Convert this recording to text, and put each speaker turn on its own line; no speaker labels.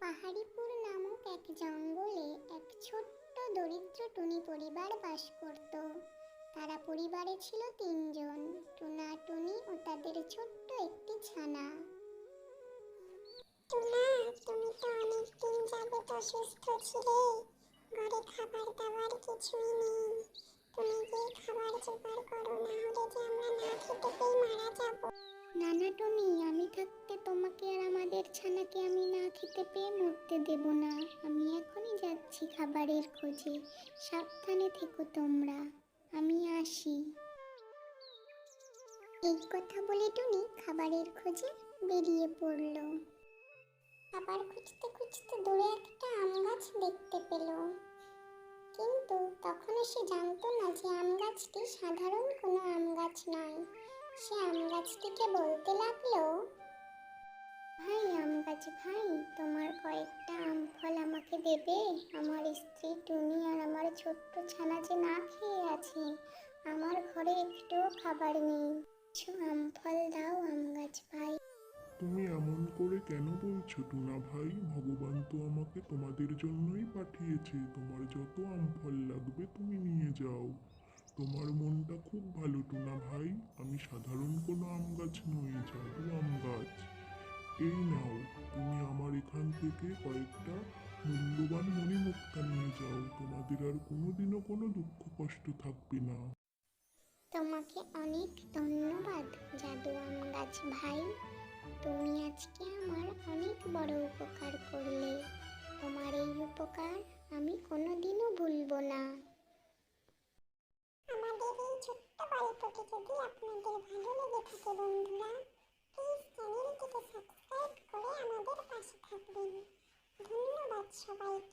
পাহাড়িপুর নামক এক জঙ্গলে এক ছোট্ট দরিদ্র টুনি পরিবার বাস করত। তারা পরিবারে ছিল তিনজন, টুনা টুনি ও তাদের ছোট্ট একটি ছানা।
টুনা, তুমি তো অনেকদিন যাবত অসুস্থ ছিলে। ঘরে খাবার দাবার কিছুই নেই। তুমি যে খাবার জোগাড় করো, না হলে যে আমরা না খেতে যাব
নানা টুনি, আমি থাকতে তোমাকে আর আমাদের ছানাকে আমি না খেতে পেয়ে মরতে দেব না। আমি এখনই যাচ্ছি খাবারের খোঁজে। সাবধানে থেকো তোমরা। আমি আসি। এই কথা বলে টুনি খাবারের খোঁজে বেরিয়ে পড়ল।
খাবার খুঁজতে খুঁজতে দূরে একটা আম গাছ দেখতে পেল। কিন্তু তখনও সে জানতো না যে আম গাছটি সাধারণ কোনো আম গাছ নয়। সে আম গাছটিকে বলতে লাগল,
ভাই, আম গাছ, ভাই, তোমার কয়েকটা আম ফল আমাকে দেবে? আমার স্ত্রী টুনি আর আমার ছোট্ট ছানা যে না খেয়ে আছে, আমার ঘরে একটুও খাবার নেই। কিছু আম ফল দাও, আম গাছ, ভাই।
তুমি এমন করে কেন বলছো টুনা ভাই? ভগবান তো আমাকে তোমাদের জন্যই পাঠিয়েছে। তোমার যত আম ফল লাগবে তুমি নিয়ে যাও। তোমার মনটা খুব ভালো, টুনা ভাই। আমি সাধারণ কোনো আম গাছ নই, জাদু আম গাছ। এই নাও, তুমি আমার এখান থেকে কয়েকটা মূল্যবান মণিমুক্তা নিয়ে যাও। তোমাদের আর কোনোদিনও কোনো দুঃখ, কষ্ট থাকবে না।
তোমাকে অনেক ধন্যবাদ, জাদু আম গাছ ভাই। তুমি আজকে আমার অনেক বড় উপকার করলে। তোমার এই উপকার আমি কোনোদিনও ভুলবো না।
ছোট্ট গল্পটি যদি আপনাদের ভালো লেগে থাকে বন্ধুরা প্লিজ চ্যানেলটিকে সাবস্ক্রাইব করে আমাদের পাশে থাকবেন। ধন্যবাদ সবাইকে।